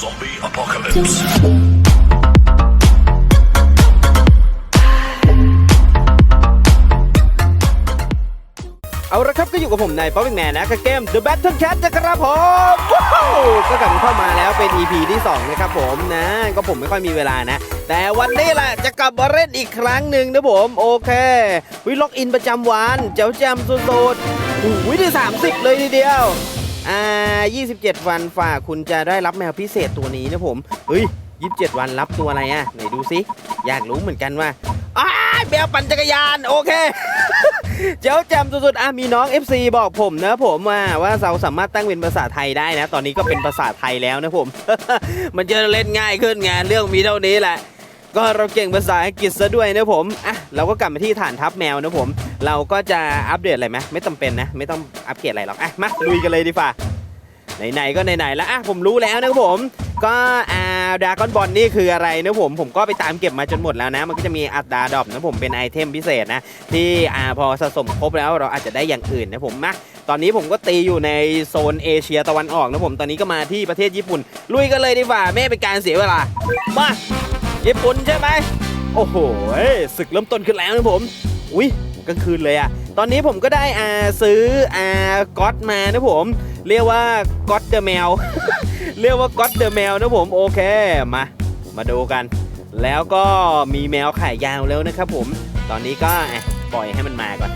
Zombie apocalypse. เอาละครับก็อยู่กับผมนายป๊อปปิ้งแมนนะกับเกม The Battle Cat นะครับผมว้าวก็กลับเข้ามาแล้วเป็น EP ที่ 2 นะครับผมนะ ก็ผมไม่ค่อยมีเวลานะ แต่วันนี้แหละจะกลับมาเล่นอีกครั้งหนึ่งนะผม โอเค วิล็อกอินประจำวัน เจ้าแจมสุดๆโอ้ยได้30 เลยทีเดียว อ่า27 วันฝ่าคุณจะได้รับแมวพิเศษตัวนี้นะผม เฮ้ย 27 วันรับตัวอะไรอะ่ะ ไหนดูซิอยากรู้เหมือนกันว่าอ้าแมวปั่นจักรยาน โอเค เจ้าแจมสุดๆ อะ มีน้อง FC บอกผมนะผมว่าว่าเราสามารถตั้งเป็นภาษาไทยได้นะ ตอนนี้ก็เป็นภาษาไทยแล้วนะผม มันจะเล่นง่ายขึ้นไงเรื่องมีเท่านี้แหละ ก็เราเก่งภาษาอังกฤษซะด้วยนะผมอะเราก็กลับมาที่ฐานทัพแมวนะผม เราก็จะอัปเดตอะไรไหมไม่จำเป็นนะ ไม่ต้องอัปเกรดอะไรหรอกอะมาลุยกันเลยดีกว่าไหนๆก็ไหนๆแล้วอะผมรู้แล้วนะครับผมก็อ่าดากอนบอลนี่คืออะไรนะผมผมก็ไปตามเก็บมาจนหมดแล้วนะ มันก็จะมีอัตราดรอปนะผมเป็นไอเทมพิเศษนะ ที่อ่าพอสะสมครบแล้วเราอาจจะได้อย่างอื่นนะผมมาตอนนี้ผมก็ตีอยู่ในโซนเอเชียตะวันออกนะผมตอนนี้ก็มาที่ประเทศญี่ปุ่น ลุยกันเลยดีกว่าไม่เป็นการเสียเวลามา ญี่ปุ่นใช่ไหมโอ้โหศึกเริ่มต้นขึ้นแล้วนะผม อุ้ยกลางคืนเลยอะตอนนี้ผมก็ได้อาซื้ออาก๊อตมานะผม เรียกว่าก๊อตเดอะแมว เรียกว่าก๊อตเดอะแมวนะผมโอเคมา มาดูกัน แล้วก็มีแมวขายยาวแล้วนะครับผม ตอนนี้ก็ปล่อยให้มันมาก่อน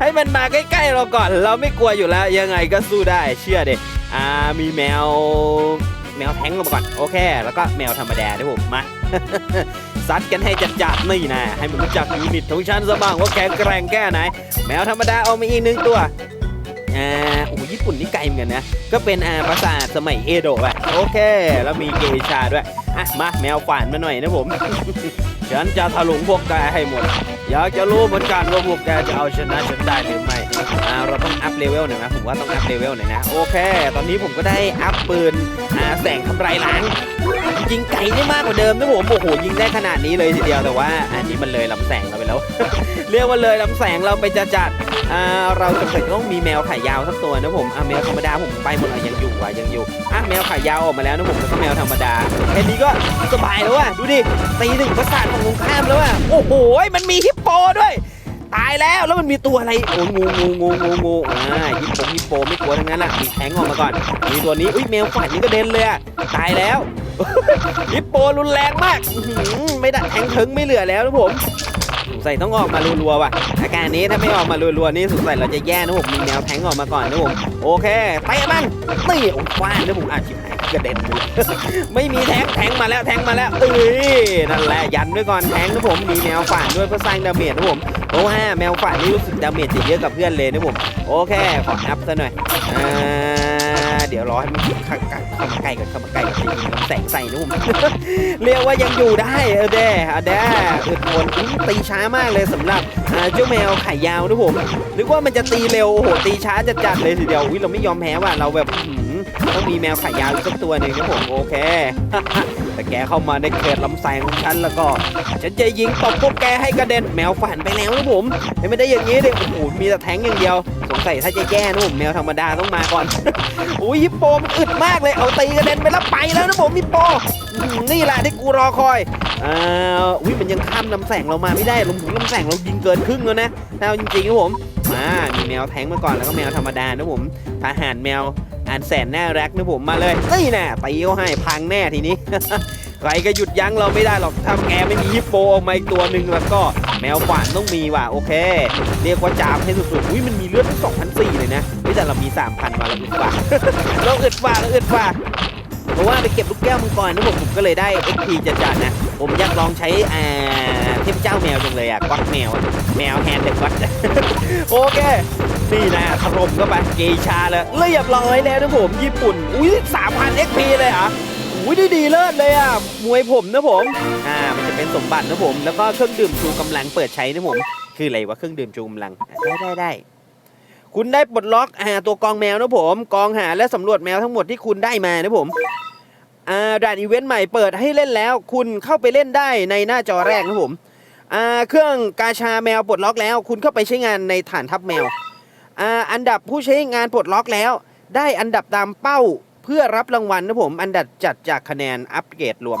ให้มันมาใกล้ๆเราก่อน เราไม่กลัวอยู่แล้วยังไงก็สู้ได้เชื่อเด็อ่ามีแมว มวแท้งลงมาก่อนโอเค แล้วก็แมวธรรมดาด้วยผมมา ซัดกันให้จัดๆนี่นะให้มันรู้จักยูนิตของฉันซะบ้างว่าแข็งแกร่งแค่ไหน แมวธรรมดาเอามาอีกหนึ่งตัว อ่าโอ้ญี่ปุ่นนี่ไกลเหมือนกันนะ ก็เป็นอ่าปราสาทสมัยเอโดะอะโอเค แล้วมีเกชาด้วยอะมาแมวฝันมาหน่อยนะผม ฉันจะถลุงพวกแกให้หมด อยากจะรู้เหมือนกันว่าพวกแกจะเอาชนะฉันได้หรือไม่อ่าเราต้องอัพเลเวลหน่อยนะผมว่าต้องอัพเลเวลหน่อยนะโอเค ตอนนี้ผมก็ได้อัพปืนอ่าแสงทำลายล้างยิงไก่ได้มากกว่าเดิมนะผมโอ้โหยิงได้ขนาดนี้เลยทีเดียวแต่ว่า อันนี้มันเลยลำแสงเราไปแล้ว เรียกว่าเลยลำแสงเราไปจะจัดอ่าเราจำเป็นต้องมีแมวไข่ายาวสักตัวนะผมอะแมวธรรมดาผมไปหมดเลยยังอยู่ว่ะยังอยู่อะแมวข่ยาวออกมาแล้วนะผมแล้วก็แมวธรรมดาแค่นี้ก็สบายแล้วว่ะดูดิตีถึงประสาทของตรงข้ามแล้วว่ะโอ้โหมันมีฮิปโปด้วยตายแล้วแล้วมันมีตัวอะไรโอ้งูงูงูงูงูอ่าฮิปโปฮิปโปไม่กลัวทั้งนั้นล่ะมีแทงออกมาก่อน มีตัวนี้อุ้ยแมวฝันนี่ก็เด่นเลยอะตายแล้วฮิปโปรุนแรงมากไม่ได้แทงถึงไม่เหลือแล้วนะผม สงสัยต้องออกมารัวๆว่ะ อาการนี้ถ้าไม่ออกมารัวๆนี่สงสัยเราจะแย่นะผมมีแนวแทงออกมาก่อนนะผมโอเคเตะมันนี่โอ้ฟาดนะผมอาชิบหายกระเด็นไม่มีแทงแทงมาแล้วแทงมาแล้วเอ้ยนั่นแหละยันด้วยก่อนแทงนะผมมีแมวฝานด้วยเพื่อสร้างดาเมจนะผมโอ้ฮะแมวฝานนี่รู้สึกดาเมจจะเยอะกับเพื่อนเลยนะผมโอเคขออัพซะหน่อยอ่า เดี๋ยวรอให้มันเข้าเข้ามาใกล้ก่อนเข้ามาใกล้ก่อนแสงใส่นะผมเรียกว่ายังอยู่ได้เออแด้อะแด้อึดทนอื้อตีช้ามากเลยสำหรับเจ้าแมวไข่ยาวนะผมนึกว่ามันจะตีเร็วโอ้โหตีช้าจัดๆเลยทีเดียวอุ้ยเราไม่ยอมแพ้ว่ะเราแบบ ต้องมีแมวข่ยาวสักตัวหนึ่งนะผมโอเค แต่แกเข้ามาในเขตลำแสงของฉันแล้วก็ ฉันจะยิงตบพวกแกให้กระเด็นแมวฝันไปแล้วนะผมไม่ได้อย่างนี้เลยโอ้โหมีแต่แทงอย่างเดียว สงสัยถ้าจะแย่นะผมแมวธรรมดาต้องมาก่อนโอ้ยฮิปโปมันอึดมากเลยเอาตีกระเด็นไปแล้วไปแล้วนะผมฮิปโปนี่แหละที่กูรอคอยอ่าอุ้ยมันยังข้ามลำแสงเรามาไม่ได้ลมถึงลำแสงเรายิงเกินครึ่งแล้วนะถ้าเอาจริงๆนะผมมามีแมวแทงมาก่อนแล้วก็แมวธรรมดานะผมทหารแมว อันแสนน่ารักนะผมมาเลยนี่แน่ะตีเขาให้พังแน่ทีนี้ ใครก็หยุดยั้งเราไม่ได้หรอกถ้าแกไม่มีฮิปโปออกมาอีกตัวหนึ่งแล้วก็แมวขวานต้องมีว่ะโอเค เรียกว่าจามให้สุดๆอุ้ยมันมีเลือดทั้งพันสี่เลยนะไม่แต่เรามีสามพันมาเราอึดกว่าเราอึดกว่าเราอึดฝ่าก ราะว่าไปเก็บลูกแก้วมังกรนะผมผมก็เลยได้ XP จัดๆนะ ผมอยากลองใช้อ่าเทพเจ้าแมวจังเลยอะก๊อตแมว แมวแฮนด์เดอะก๊อตโอเค นี่นะถล่มเข้าไปเกชาเลยเรียบร้อยแล้วนะผมญี่ปุ่น อุ้ย3,000 XP เลยอะอุ้ยดีดีเลิศเลยอะ มวยผมนะผม อ่า มันจะเป็นสมบัตินะผม แล้วก็เครื่องดื่มชูกำลังเปิดใช้นะผม คืออะไรวะเครื่องดื่มชูกำลัง ได้ได้ได้ คุณได้ปลดล็อกอ่าตัวกองแมวนะผม กองหาและสำรวจแมวทั้งหมดที่คุณได้มานะผม อ่าด่านอีเวนต์ใหม่เปิดให้เล่นแล้ว คุณเข้าไปเล่นได้ในหน้าจอแรกนะผมอ่าเครื่องกาชาแมวปลดล็อกแล้ว คุณเข้าไปใช้งานในฐานทัพแมวอ่าอันดับผู้ใช้งานปลดล็อกแล้ว ได้อันดับตามเป้าเพื่อรับรางวัลนะผม อันดับจัดจากคะแนนอัปเกรดรวม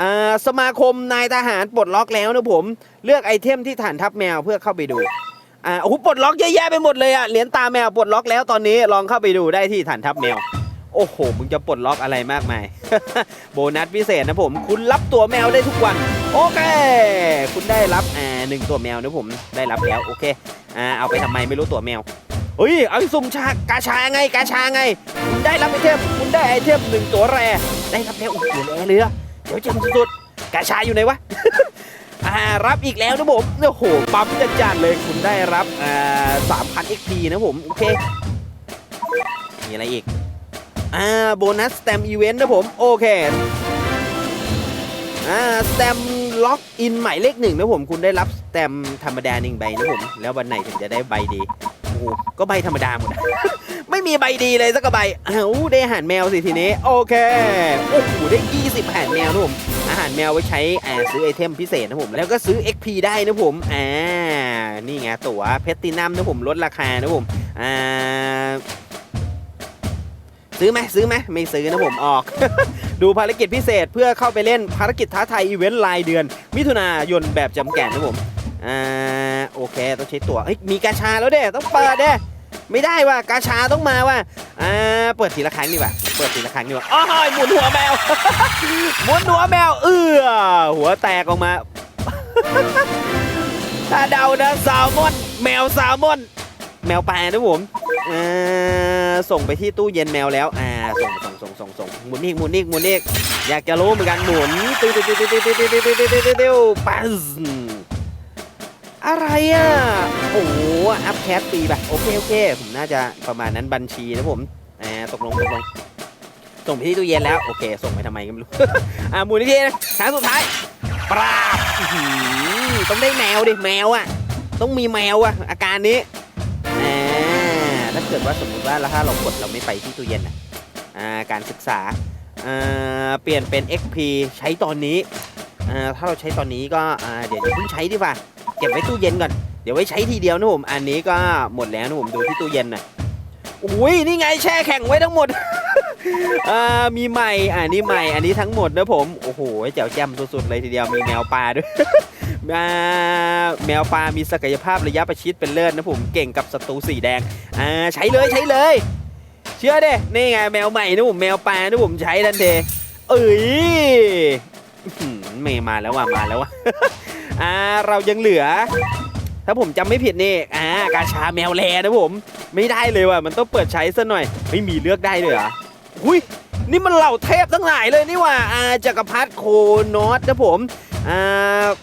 อ่าสมาคมนายทหารปลดล็อกแล้วนะผม เลือกไอเทมที่ฐานทัพแมวเพื่อเข้าไปดูอ่าโอ้โหปลดล็อกเยอะแยะไปหมดเลยอะเหรียญตาแมวปลดล็อกแล้วตอนนี้ลองเข้าไปดูได้ที่ฐานทัพแมว โอ้โห มึงจะปลดล็อกอะไรมากมาย โบนัสพิเศษนะผม คุณรับตัวแมวได้ทุกวัน โอเค คุณได้รับอ่าหนึ่งตัวแมวนะผมได้รับแล้วโอเคอ่าเอาไปทำไมไม่รู้ตัวแมวเฮ้ยเอาไปสุ่มชากาชาไงกาชาไง คุณได้รับไอเทมคุณได้ไอเทมหนึ่งตัวแรได้รับแล้วโอ้โหแรเลยอะเดี๋ยวจมสุดๆกาชาอยู่ไหนวะอ่ารับอีกแล้วนะผมโอ้โหปั๊มจัดๆเลยคุณได้รับอ่าสามพัน XP นะผมโอเคมีอะไรอีก อ่าโบนัสสแตมอีเวนต์นะผมโอเคอ่าสแตมล็อกอินหมายเลขหนึ่งนะผมคุณได้รับสแตมธรรมดาหนึ่งใบนะผม แล้ววันไหนถึงจะได้ใบดีโอ้โหก็ใบธรรมดาหมด ไม่มีใบดีเลยสักะใบอ้าวได้อาหารแมวสิทีนี้ โอเคโอ้โหได้ 20อาหารแมวนะผมอาหารแมวไว้ใช้อ่าซื้อไอเทมพิเศษนะผม แล้วก็ซื้อ XP ได้นะผมอ่านี่ไงตั๋วเพชรตินัมนะผมลดราคานะผมอ่า ซื้อไหมซื้อไหมไม่ซื้อนะผมออก ดูภารกิจพิเศษเพื่อเข้าไปเล่นภารกิจท้าทายอีเวนต์รายเดือน มิถุนายนแบบจำแก่นนะผมอ่าโอเคต้องใช้ตั๋วเฮ้ยมีกาชาแล้วเด้ต้องเปิดเด้ไม่ได้ว่ะกาชาต้องมาว่ะอ่าเปิดทีละครั้งดีกว่าเปิดทีละครั้งดีกว่าอ้าวหมุนหัวแมวหมุนหัวแมวเอื้อหัวแตกออกมาถ้าเดานะแซลมอนแมวแซลมอน แมวปลานะผมส่งไปที่ตู้เย็นแมวแล้ว อ่า ส่งส่งส่งส่งส่งหมุนอีกหมุนอีกหมุนอีกอยากจะรู้เหมือนกันหมุนติ้วติ้วติ้วติ้วติ้วติ้วติ้วติ้วติ้วติ้วติ้วติ้วปังอะไรอะ โอ้โหอัพแคสปีป่ะโอเคโอเค ผมน่าจะประมาณนั้นบัญชีนะผม อ่า ตกลงตกลง ส่งไปที่ตู้เย็นแล้ว โอเค ส่งไปทำไมก็ไม่รู้ อ่าหมุนอีกทีนะครั้งสุดท้ายปราบต้องได้แมวดิ แมวอะ ต้องมีแมวอะ อาการนี้ เกิดว่าสมมุติว่าแล้วถ้าเรากดเราไม่ไปที่ตู้เย็นอะการศึกษาเปลี่ยนเป็น XP ใช้ตอนนี้ ถ้าเราใช้ตอนนี้ก็เดี๋ยวอย่าเพิ่งใช้ดีกว่าเก็บไว้ตู้เย็นก่อน เดี๋ยวไว้ใช้ทีเดียวนะผม อันนี้ก็หมดแล้วนะผมดูที่ตู้เย็นน่อยอุ้ยนี่ไงแช่แข็งไว้ทั้งหมดมีใหม่อ่านี่ใหม่ อันนี้ทั้งหมดนะผม โอ้โหแจ๋วแจ่มสุดๆเลยทีเดียวมีแมวปลาด้วย แมวปลามีศักยภาพระยะประชิดเป็นเลิศนะผมเก่งกับศัตรูสีแดงอ่าใช้เลยใช้เลย เชื่อเด้นี่ไงแมวใหม่นะผมแมวปลานะผมใช้ทันทีเอ้ยเมย์มาแล้วว่ะมาแล้วว่ะอ่าเรายังเหลือ ถ้าผมจำไม่ผิดนี่อ่ากาชาแมวแลนะผม ไม่ได้เลยว่ะมันต้องเปิดใช้ซะหน่อยไม่มีเลือกได้เลยเหรออุ้ยนี่มันเหล่าเทพทั้งหลายเลยนี่ว่ะอ่าจักรพรรดิโคนอสนะผม อ่า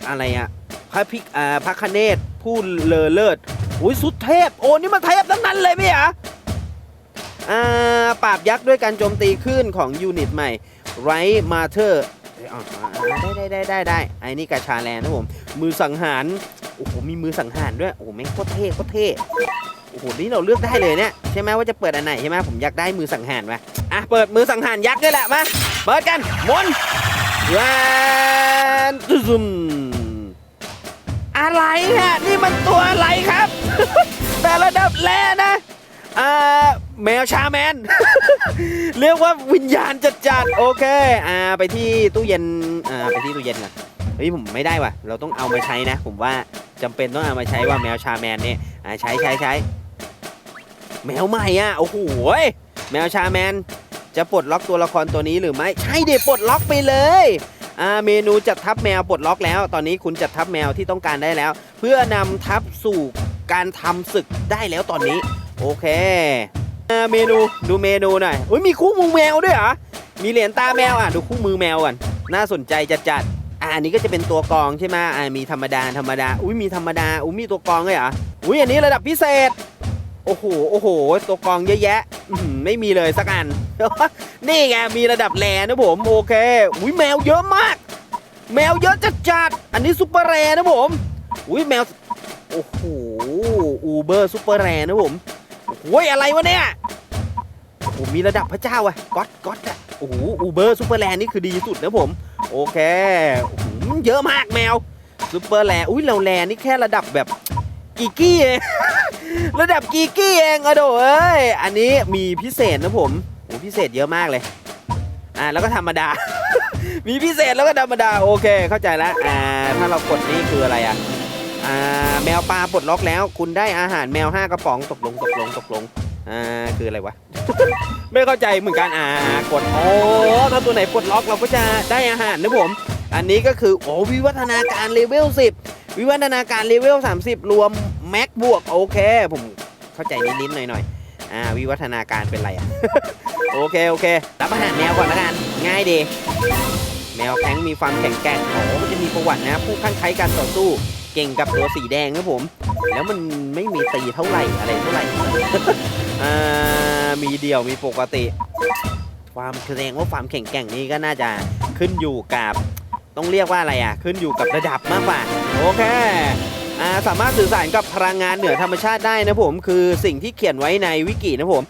อะไรอะพระพิกอ่าพระคเนศผู้เลอเลิศอุ้ยสุดเทพ โอ้นี่มันเทพทั้งนั้นเลยไหมอะอ่าปราบยักษ์ด้วยการโจมตีขึ้นของยูนิตใหม่ไรมาเธอร์ได้ได้ได้ได้ได้ไอ้นี่กาชาแลนนะผม มือสังหาร โอ้โห มีมือสังหารด้วย โอ้โหแม่งโคตรเท่โคตรเท่ โอ้โห นี่เราเลือกได้เลยเนี่ย ใช่ไหมว่าจะเปิดอันไหนใช่ไหมผมอยากได้มือสังหารมาอะ เปิดมือสังหารยักษ์นี่แหละมา เปิดกันมนแวน ซุมอะไรฮะนี่มันตัวอะไรครับ แต่ระดับแรนะอ่าแมวชาแมน เรียกว่าวิญญาณจัดจัดๆโอเคอ่าไปที่ตู้เย็นอ่าไปที่ตู้เย็นก่อนเฮ้ยผมไม่ได้ว่ะ เราต้องเอามาใช้นะ ผมว่าจำเป็นต้องเอามาใช้ว่าแมวชาแมนเนี่ยอ่าใช้ใช้ใช้แมวใหม่อะโอ้โหแมวชาแมน จะปลดล็อกตัวละครตัวนี้หรือไม่ ใช่เด็ปลดล็อกไปเลย เมนูจัดทับแมวปลดล็อกแล้ว ตอนนี้คุณจัดทับแมวที่ต้องการได้แล้ว เพื่อนำทับสู่การทำศึกได้แล้วตอนนี้ โอเคเมนูดูเมนูหน่อยอุ้ยมีคู่มือแมวด้วยเหรอมีเหรียญตาแมวอะดูคู่มือแมวก่อนน่าสนใจจัดจัดๆอ่าอันนี้ก็จะเป็นตัวกองใช่ไหมอ่ามีธรรมดาธรรมดาอุ้ยมีธรรมดาอุ้ยมีตัวกองเลยเหรออุ้ยอันนี้ระดับพิเศษ โอ้โหโอ้โหตัวกองเยอะแยะไม่มีเลยสักอัน นี่ไงมีระดับแรนะผมโอเคอุ้ยแมวเยอะมาก แมวเยอะจัดจัดอันนี้ซุปเปอร์แรนะผมอุ้ยแมวโอ้โหอูเบอร์ซุปเปอร์แรนะผมโอ้ยอะไรวะเนี่ยโอ้มีระดับพระเจ้าอะก๊อตก๊อตอะโอ้โหอูเบอร์ซุปเปอร์แรนี่คือดีสุดนะผม โอเคอ้โหเยอะมากแมวซุปเปอร์แรอุ้ยเราแรนี่แค่ระดับแบบกีกี้เองระดับกีกี้เองอะโดเอ้ยอันนี้มีพิเศษนะผม โอ้พิเศษเยอะมากเลย อ่าแล้วก็ธรรมดา มีพิเศษแล้วก็ธรรมดาโอเค เข้าใจแล้วอ่าถ้าเรากดนี่คืออะไรอะอ่าแมวปลาปลดล็อกแล้ว คุณได้อาหารแมว5กระป๋องตกลงตกลงตกลงอ่าคืออะไรวะ ไม่เข้าใจเหมือนกันอ่ากดโอ้ถ้าตัวไหนปลดล็อกเราก็จะได้อาหารนะผม อันนี้ก็คือโอ้วิวัฒนาการเลเวล10 วิวัฒนาการเลเวล30 รวมแม็กบวกโอเค ผมเข้าใจนิดๆหน่อยๆ อ่าวิวัฒนาการเป็นไรอะ โอเคโอเครับอาหารแมวก่อนละกัน ง่ายดีแมวแข็งมีความแข็งแกร่งโอ้มันจะมีประวัตินะ ผู้ข้างไคล้การต่อสู้ เก่งกับตัวสีแดงครับผม แล้วมันไม่มีตีเท่าไหร่อะไรเท่าไหร่อ่ามีเดี่ยวมีปกติ ความแสดงว่าความแข็งแกร่งนี้ก็น่าจะขึ้นอยู่กับ ต้องเรียกว่าอะไรอะ ขึ้นอยู่กับระดับมากกว่า โอเค สามารถสื่อสารกับพลังงานเหนือธรรมชาติได้นะผม คือสิ่งที่เขียนไว้ในวิกินะผม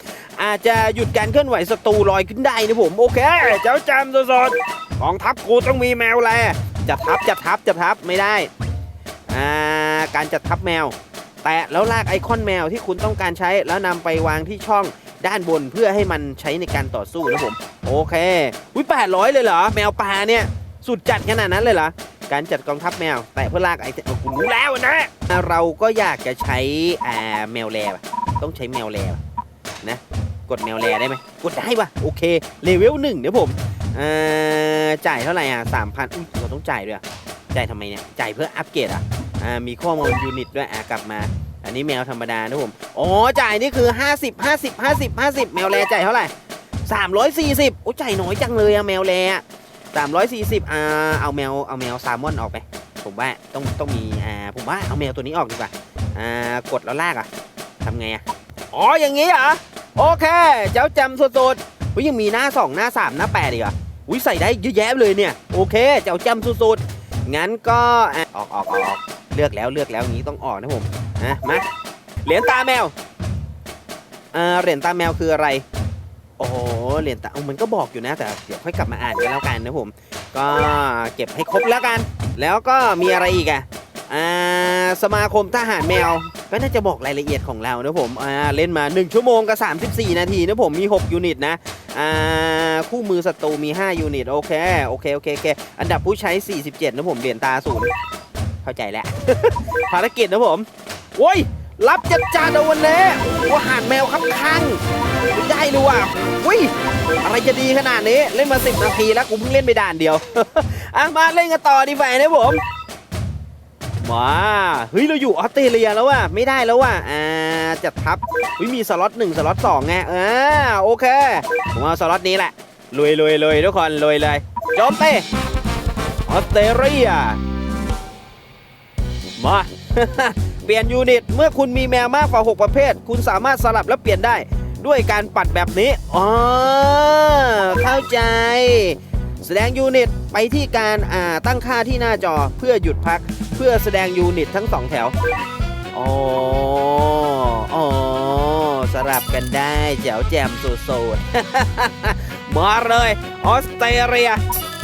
อาจจะหยุดการเคลื่อนไหวศัตรูลอยขึ้นได้นะผม โอเค เจ้าจำสดๆกองทัพกูต้องมีแมวแลจะทับจะทับจะทับไม่ได้อ่าการจัดทับแมว แตะแล้วลากไอคอนแมวที่คุณต้องการใช้แล้วนำไปวางที่ช่องด้านบนเพื่อให้มันใช้ในการต่อสู้นะผม โอเคอุ้ยแปดร้อยเลยเหรอ แมวป่าเนี่ย สุดจัดขนาดนั้นเลยเหรอ การจัดกองทัพแมว แต่เพื่อลากไอเทมเอาคุณรู้แล้วนะ เราก็อยากจะใช้อ่าแมวแลว่ต้องใช้แมวแลว่นะ กดแมวแลได้ไหมกดได้ปะโอเคเลเวลหนึ่งเดี๋ยวผมจ่ายเท่าไหร่อะสามพันเราต้องจ่ายด้วยจ่ายทำไมเนี่ยจ่ายเพื่ออัปเกรดอะมีข้อมูลยูนิตด้วยอะกลับมา อันนี้แมวธรรมดานะผมอ๋อจ่ายนี่คือ 50 50 50 50 แมวแลจ่ายเท่าไหร่340โอ้จ่ายน้อยจังเลยอะแมวแล 340อ่าเอาแมวเอาแมวแซลมอนออกไป ผมว่าต้องต้องมีอ่าผมว่าเอาแมวตัวนี้ออกดีกว่าอ่ากดแล้วลากอะทำไงอะอ๋ออย่างงี้เหรอโอเค เจ้าจำสุดๆอุ๊ยยังมีหน้า 2 หน้า 3 หน้า8อีกเหรออุ้ยใส่ได้เยอะแยะเลยเนี่ยโอเค เจ้าจำสุดๆงั้นก็ออกออกออกออกเลือกแล้วเลือกแล้วงี้ต้องออกนะผมนะมาเหรียญตาแมวอ่าเหรียญตาแมวคืออะไร โอ้โหเหรียญตามันก็บอกอยู่นะแต่เดี๋ยวค่อยกลับมาอ่านกันแล้วกันนะผม ก็เก็บให้ครบแล้วกัน แล้วก็มีอะไรอีกอะอ่าสมาคมทหารแมว ก็น่าจะบอกรายละเอียดของเรานะผมอ่าเล่นมา 1 ชั่วโมงกับ 34 นาทีนะผมมี 6 ยูนิตนะอ่าคู่มือศัตรูมี 5 ยูนิต โอเคโอเคโอเคโอเคอันดับผู้ใช้ 47 นะผมเหรียญตาศูนย์เข้าใจแล้วภารกิจนะผมโอ้ย รับจัดจานเอาวันนี้ว่าหารแมวครับข้างไม่ได้เลยว่ะอุ้ยอะไรจะดีขนาดนี้ เล่นมา10นาทีแล้วกูเพิ่งเล่นไปด่านเดียวอะมาเล่นกันต่อดีกว่านะผมมาเฮ้ยเราอยู่ออสเตรเลียแล้วว่ะไม่ได้แล้วว่ะอ่าจัดทับเฮ้ยมีสล็อตหนึ่งสล็อตสองไงอ่าโอเคผมเอาสล็อตนี้แหละลุยลุยลุยทุกคนลุยเลยจบไปออสเตรเลียมา ปลี่ยนยูนิต เมื่อคุณมีแมวมากกว่า 6 ประเภท คุณสามารถสลับและเปลี่ยนได้ ด้วยการปัดแบบนี้ อ๋อ เข้าใจ แสดงยูนิตไปที่การอ่าตั้งค่าที่หน้าจอเพื่อหยุดพัก เพื่อแสดงยูนิตทั้งสองแถว อ๋อ อ๋อ สลับกันได้แจ๋วแจ่มสุดๆมาเลย ออสเตรเลีย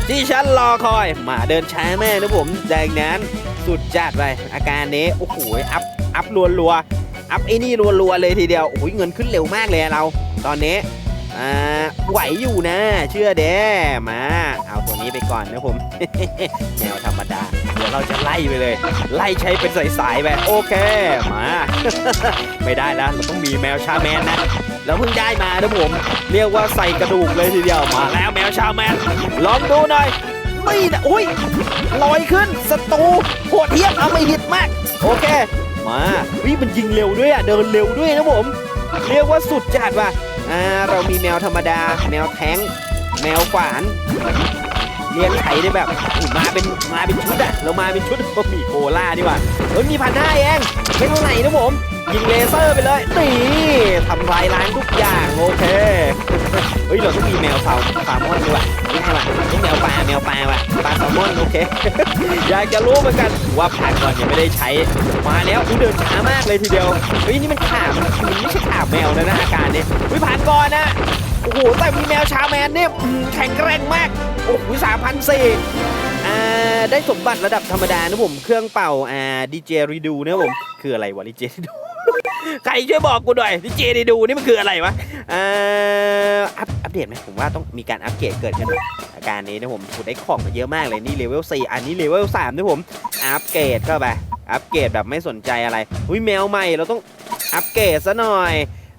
ที่ฉันรอคอยมาเดินช้าแม่นะผมดังนั้นสุดจัดไปอาการนี้โอ้โหอัพอัพรัวๆอัพไอ้นี่รัวๆเลยทีเดียวโอ้ยเงินขึ้นเร็วมากเลยเรา ตอนนี้อ่าไหวอยู่นะ เชื่อเด้มา เอาตัวนี้ไปก่อนนะผมแนวธรรมดา เดี๋ยวเราจะไล่ไปเลย ไล่ใช้เป็นสายๆไปโอเคมา ไม่ได้แล้วเราต้องมีแมวชาแมนนะแล้วเพิ่งได้มานะผม เรียกว่าใส่กระดูกเลยทีเดียวมาแล้วแมวชาแมนลองดูหน่อยไม่นะอุ้ยลอยขึ้นศัตรูโหดเทียบเอาไม่หิดมาก โอเค มาวิมันยิงเร็วด้วยอะเดินเร็วด้วยนะผม เรียกว่าสุดจัดว่ะอ่าเรามีแมวธรรมดา แมวแท้ง แมวฝาน เลี้ยงไถได้แบบมาเป็นมาเป็นชุดอะเรามาเป็นชุดบะหมี่โคล่าดีกว่าเฮ้ยมีพันห้าเองไม่เท่าไหร่นะผมยิงเลเซอร์ไปเลยตีทำลายล้างทุกอย่างโอเค เฮ้ยเราต้องมีแมวแซลแซลมอนด้วยนี่ไงวะต้องแมวปลาแมวปลาว่ะปลาแซลมอนโอเคอยากจะรู้เหมือนกันว่าผ่านก่อนยังไม่ได้ใช้มาแล้วอุ้เดินช้ามากเลยทีเดียวเฮ้ยนี่มันขามันมันไม่ใช่ขาแมวนะนะอาการนี้อุ้ยผ่านก่อนนะโอ้โหแต่มีแมวชาแมนเนี่ยแข็งแกร่งมากโอ้โหสามพันสี่อ่าได้สมบัติระดับธรรมดานะผมเครื่องเป่าอ่าดีเจรีดูนะผมคืออะไรวะดีเจรีดู ใครช่วยบอกกูหน่อยที่เจได้ดูนี่มันคืออะไรวะเอ่ออัปเดตไหมผมว่าต้องมีการอัปเกรดเกิดขึ้นอาการนี้นะผมถูได้ของมาเยอะมากเลยนี่เลเวล4อันนี้เลเวล3นะผมอัปเกรดเข้าไปอัปเกรดแบบไม่สนใจอะไรอุ้ยแมวใหม่เราต้องอัปเกรดซะหน่อย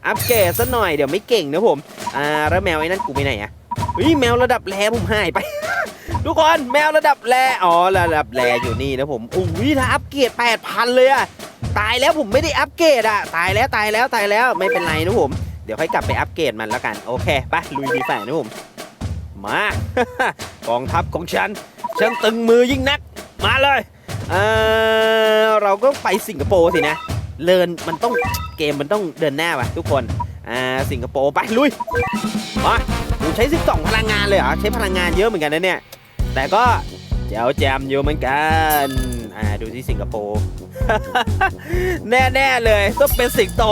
อัปเกรดซะหน่อยเดี๋ยวไม่เก่งนะผมอ่าแล้วแมวไอ้นั่นกูไปไหนอะเฮ้ยแมวระดับแรผมหายไปทุกคนแมวระดับแรอ๋อระดับแรอยู่นี่นะผมอุ้ยถ้าอัปเกรด8,000 เลยอะ ตายแล้วผมไม่ได้อัปเกรดอะตายแล้วตายแล้วตายแล้วไม่เป็นไรนะผม เดี๋ยวค่อยกลับไปอัปเกรดมันแล้วกัน โอเคไปลุยดีแฝนะผม มา กองทัพของฉัน ฉันตึงมือยิ่งนัก มาเลยเออเราก็ไปสิงคโปร์สินะ เลินมันต้องเกมมันต้องเดินหน้าว่ะทุกคน อ่าสิงคโปร์ไปลุยมาผมใช้ 12 พลังงานเลยเหรอ ใช้พลังงานเยอะเหมือนกันนะเนี่ย แต่ก็แจ๋วแจมอยู่เหมือนกัน อ่าดูที่สิงคโปร์ แน่ๆเลยต้องเป็นสิงโต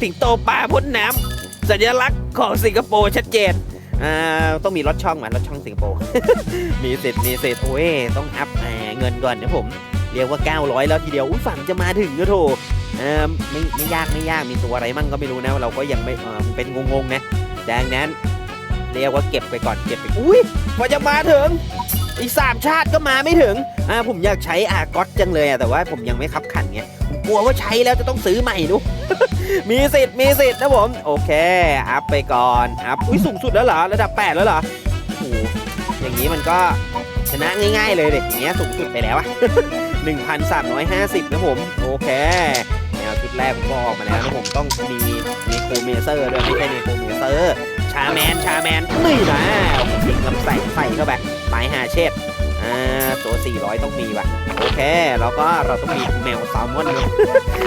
สิงโตปลาพ่นน้ำสัญลักษณ์ของสิงคโปร์ชัดเจนอ่าต้องมีรถช่องเหมือนรถช่องสิงคโปร์ มีสิทธิ์มีสิทธิ์โอ้ยต้องอัพเงินก่อนนะผม เรียกว่า 900 แล้วทีเดียวอุ้ยฝั่งจะมาถึงก็โถเออไม่ไม่ยากไม่ยากมีตัวอะไรมั่งก็ไม่รู้นะเราก็ยังไม่เออเป็นงงๆนะดังนั้นเรียกว่าเก็บไปก่อนเก็บไปอุ้ยพอจะมาถึง อีกสามชาติก็มาไม่ถึงอ่าผมอยากใช้อากอตจังเลยอะแต่ว่าผมยังไม่ขับขันไงผมกลัวว่าใช้แล้วจะต้องซื้อใหม่ดูมีสิทธิ์มีสิทธิ์นะผม โอเค อัพไปก่อน อัพอุ้ยสูงสุดแล้วเหรอ ระดับ 8 แล้วเหรอโอ้อย่างนี้มันก็ชนะง่ายๆเลยเด็กอย่างเงี้ยสูงสุดไปแล้วอะ1,350 นะผม โอเคแนวชุดแรกผมก็ออกมาแล้วนะผมต้องมีเนโคเมเซอร์ด้วยไม่ใช่เนโคเมเซอร์ ชาแมน ชาแมนนี่นะทิ้งลำแสงใส่เข้าไป ตายหาเช็ดอ่าตัว 400 ต้องมีว่ะ โอเค แล้วก็เราต้องมีแมวแซลมอน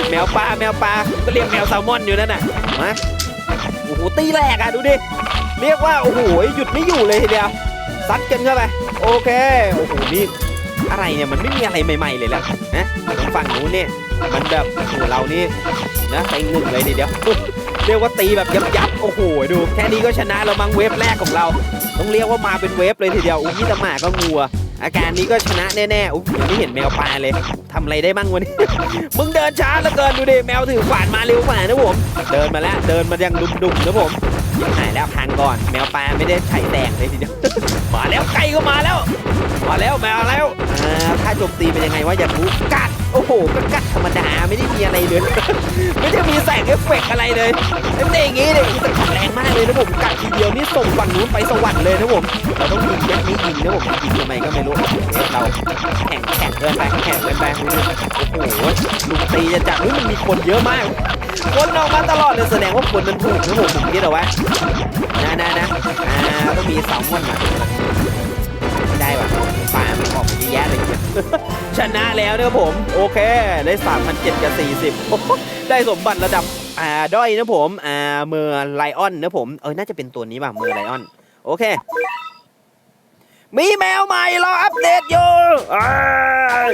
แมวปลา แมวปลา ก็เรียกแมวแซลมอนอยู่นั่นน่ะ มา โอ้โห ตีแรกอะ ดูดิ เรียกว่า โอ้โห หยุดไม่อยู่เลยทีเดียว ซัดกันเข้าไป โอเค โอ้โห นี่อะไรเนี่ย มันไม่มีอะไรใหม่ ๆ เลยละนะตรงฝั่งนู้นเนี่ย มันแบบโอ้โหเรานี่นะเต็งหนึ่งเลยทีเดียว เรียกว่าตีแบบยับยับๆโอ้โหดู แค่นี้ก็ชนะเราบังเวฟแรกของเรา ต้องเรียกว่ามาเป็นเวฟเลยทีเดียวอุ้ยต่หมาก็งัว อาการนี้ก็ชนะแน่ๆอุ้ยไม่เห็นแมวปลาเลยทำอะไรได้บ้างวันนี้ มึงเดินช้าเหลือเกินดูดิแมวถือขวานมาเร็วขว่านะผม เดินมาแล้วเดินมายังดุมๆนะผม หายแล้วพังก่อน แมวปลาไม่ได้ใช้แดงเลยทีเดียว มาแล้วไก่ก็มาแล้ว มาแล้วแมวแล้วอ่าถ้าโจมตีเป็นยังไงว่าอยากรู้กัด โอ้โหก็กัดธรรมดาไม่ได้มีอะไรเลย ไม่ได้มีแสงเอฟเฟกอะไรเลยเป็นอย่างงี้เลยแต่แรงมากเลยนะผมกัดทีเดียวนี่ส่งฝั่งนู้นไปสวรรค์เลยนะผมเราต้องยิงเม็ดนี้ยิงนะผมยิงทำไมก็ไม่รู้เราแข่งแข่งเกินไปแข่งเกินไปโอ้โหลุงตีจะจับเฮ้ยมันมีคนเยอะมาก คนออกมาตลอดเลยแสดงว่าคนมันถูกนะผมผมคิดเอาไว้นะนะนะอ่าต้องมีสามวันมาไม่ได้ว่ะปลามันออกมาเยอะแยะเลยเนี่ยชนะแล้วนะครับผม โอเค ได้3,700กับ40โอ้โหได้สมบัติระดับอ่าด้อยนะผมอ่าเมอร์ไลออนนะผมเออน่าจะเป็นตัวนี้ป่ะเมอร์ไลออน โอเค มีแมวใหม่รออัปเดตอยู่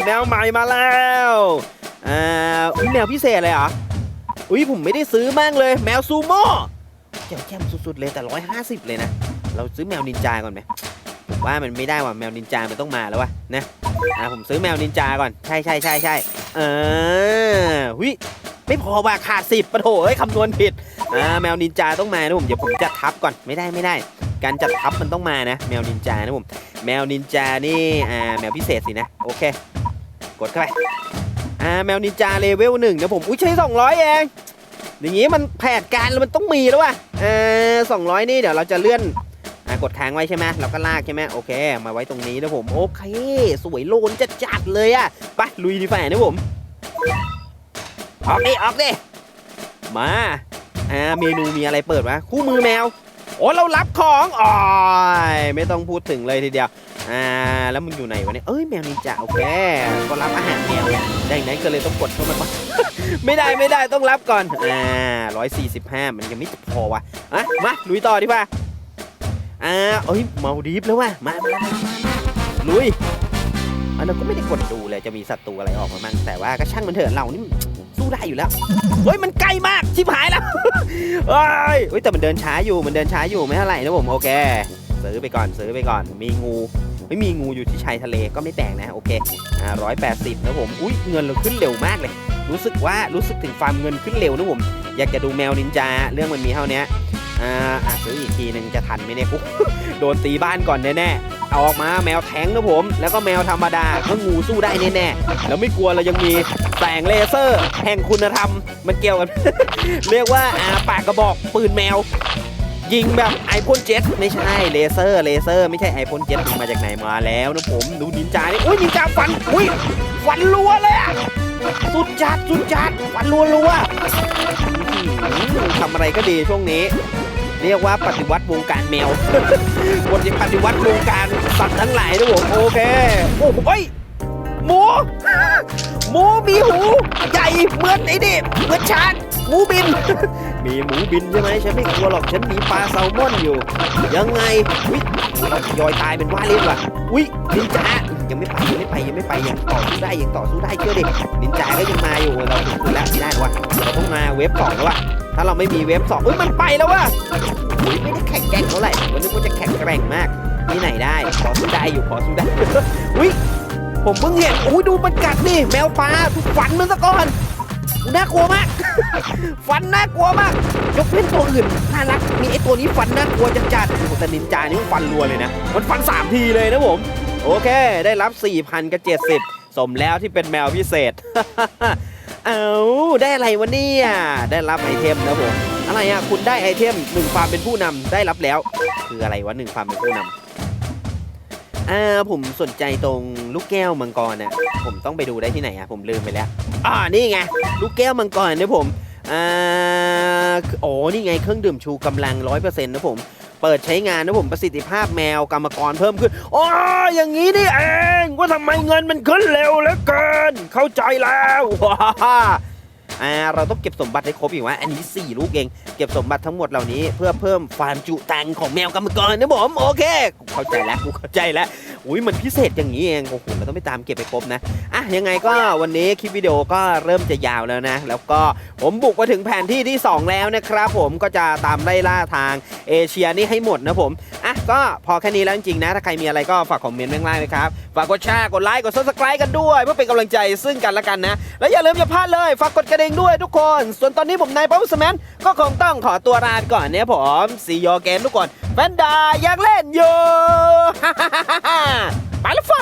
แมวใหม่มาแล้วอ่าแมวพิเศษเลยเหรอ อุ้ยผมไม่ได้ซื้อมากเลย แมวซูโม่เจ้าแจ่มสุดๆเลยแต่150เลยนะ เราซื้อแมวนินจาก่อนไหมผมว่ามันไม่ได้ว่ะแมวนินจามันต้องมาแล้ววะนะอ่าผมซื้อแมวนินจาก่อนใช่ใช่ใช่ใช่เออหุยไม่พอว่าขาดสิบปะโถเอ้ยคำนวณผิดอ่าแมวนินจาต้องมานะผมเดี๋ยวผมจัดทับก่อนไม่ได้ไม่ได้ การจัดทับมันต้องมานะ แมวนินจานะผมแมวนินจานี่อ่าแมวพิเศษสินะโอเค กดเข้าไป อ่าแมวนินจาเลเวลหนึ่งนะผมอุ้ยใช้ 200 เอง อย่างงี้มันแผนการแล้วมันต้องมีแล้วว่ะเออสองร้อยนี่เดี๋ยวเราจะเลื่อนอะกดค้างไว้ใช่ไหมเราก็ลากใช่ไหมโอเค มาไว้ตรงนี้นะผมโอเค สวยโลนจะจัดๆเลยอะไปลุยดีฝ่านะผมออกดิออกดิมาอ่าเมนูมีอะไรเปิดวะคู่มือแมว โอ้เรารับของอ๋อยไม่ต้องพูดถึงเลยทีเดียวอ่าแล้วมึงอยู่ไหนวะเนี่ยเอ้ยแมวนินจาโอเคก็รับอาหารแมวได้ไหนก็เลยต้องกดเข้ามาก่อนไม่ได้ไม่ได้ต้องรับก่อนอ่าร้อยสี่สิบห้ามันยังไม่พอวะอะมาลุยต่อดีกว่าอ่าเอ้ยเมาดีฟแล้วว่ะมามามามามาลุยอันนั้นก็ไม่ได้กดดูเลยจะมีศัตรูอะไรออกมาบ้างแต่ว่าก็ช่างมันเถอะเรานี่ สู้ได้อยู่แล้ว เฮ้ย มันใกล้มาก ชิบหายแล้วเฮ้ยเฮ้ย แต่มันเดินช้าอยู่ มันเดินช้าอยู่ไม่เท่าไหร่นะผม โอเค ซื้อไปก่อน ซื้อไปก่อน มีงู ไม่มีงูอยู่ที่ชายทะเลก็ไม่แปลกนะ โอเค อ่าร้อยแปดสิบนะผม อุ้ยเงินเราขึ้นเร็วมากเลย รู้สึกว่า รู้สึกถึงฟาร์มเงินขึ้นเร็วนะผม อยากจะดูแมวนินจา เรื่องมันมีเท่านี้อ่าอะซื้ออีกทีหนึ่งจะทันไหมเนี่ยอุ๊ยโดนตีบ้านก่อนแน่ๆเออกมาแมวแทงนะผม แล้วก็แมวธรรมดาก็งูสู้ได้แน่ๆแล้วไม่กลัวเรายังมีแสงเลเซอร์ แห่งคุณธรรมมันเกี่ยวกัน เรียกว่าอาปากกระบอกปืนแมว ยิงแบบไอพ่นเจ็ตไม่ใช่เลเซอร์เลเซอร์ ไม่ใช่ไอพ่นเจ็ตมาจากไหนมาแล้วนะผมดูนินจานี่อุ้ยนินจาฟันอุ้ยฟันรัวเลยอะสุดจัดสุดจัดฟันรัวรัวทำอะไรก็ดีช่วงนี้ เรียกว่าปฏิวัติวงการแมวคนที่ปฏิวัติวงการสัตว์ทั้งหลายนะผมโอเค โอ้โหเฮ้ยหมูหมูมีหูใหญ่เหมือนไอ้นี่เหมือนช้างหมูบิน มีหมูบินใช่ไหมฉันไม่กลัวหรอกฉันมีปลาแซลมอนอยู่ ยังไงอุ้ยายอยตายเป็นว่าเล่นว่ะอุ้ยนินจายังไม่ไปยังไม่ไปยังไม่ไปยังต่อสู้ได้ยังต่อสู้ได้เชื่อดินินจาก็ยังมาอยู่เราถึงแล้วไม่ได้หรอวะเราต้องมาเวฟสองแล้ววะ ถ้าเราไม่มีเวฟสองอุ้ยมันไปแล้ววะไม่ได้แข็งแกร่งเท่าไหร่วันนี้มันจะแข็งแกร่งมากที่ไหนได้พอสู้ได้อยู่พอสู้ได้อุ้ยผมเพิ่งเห็นอุ้ยดูมันกัดนี่แมวปลาทุกฝันมันซะก่อนน่ากลัวมาก ฟันน่ากลัวมาก ยกเว้นตัวอื่นน่ารัก มีไอตัวนี้ฟันน่ากลัวจัดจัดๆโอ้โหแต่นินจานี่มันฟันรัวเลยนะ มันฟัน 3 ทีเลยนะผม โอเค ได้รับ 4,000กับ70 สมแล้วที่เป็นแมวพิเศษ เอาได้อะไรวะเนี่ยได้รับไอเทมนะผมอะไรอะคุณได้ไอเทมหนึ่งฟาร์มเป็นผู้นำได้รับแล้ว คืออะไรวะหนึ่งฟาร์มเป็นผู้นำอ่าผมสนใจตรงลูกแก้วมังกรน่ะผมต้องไปดูได้ที่ไหนอะผมลืมไปแล้วอ่านี่ไงลูกแก้วมังกรนะผมอ่าโอ้นี่ไงเครื่องดื่มชูกำลัง100%นะผม เปิดใช้งานนะผมประสิทธิภาพแมวกรรมกรเพิ่มขึ้นอ๋ออย่างนี้นี่เองว่าทำไมเงินมันขึ้นเร็วเหลือเกิน เข้าใจแล้วว้า อ่าเราต้องเก็บสมบัติให้ครบอีกว่าอันนี้ 4 ลูกเอง เก็บสมบัติทั้งหมดเหล่านี้เพื่อเพิ่มความจุตังของแมวกรรมกรนะผมโอเคเข้าใจแล้วกูเข้าใจแล้วอุ้ยมันพิเศษอย่างนี้เองโอ้โหเราต้องไปตามเก็บไปครบนะอะยังไงก็วันนี้คลิปวิดีโอก็เริ่มจะยาวแล้วนะ แล้วก็ผมบุกมาถึงแผนที่ที่ 2 แล้วนะครับผมก็จะตามไล่ล่าทางเอเชียนี่ให้หมดนะผมอะก็พอแค่นี้แล้วจริงๆนะ ถ้าใครมีอะไรก็ฝากคอมเมนต์ข้างล่างนะครับ ฝากกดแชร์กดไลค์กด subscribe กันด้วย เพื่อเป็นกำลังใจซึ่งกันและกันนะ แล้วอย่าลืมอย่าพลาดเลยฝากกดกระดิ่งด้วยทุกคน ส่วนตอนนี้ผมนายป๊อปสแมนก็คงต้องขอตัวลาไปก่อนเนี่ยผมซีโยเกมทุกคนแฟนดาอยากเล่นอยู่ ไปแล้วไฟ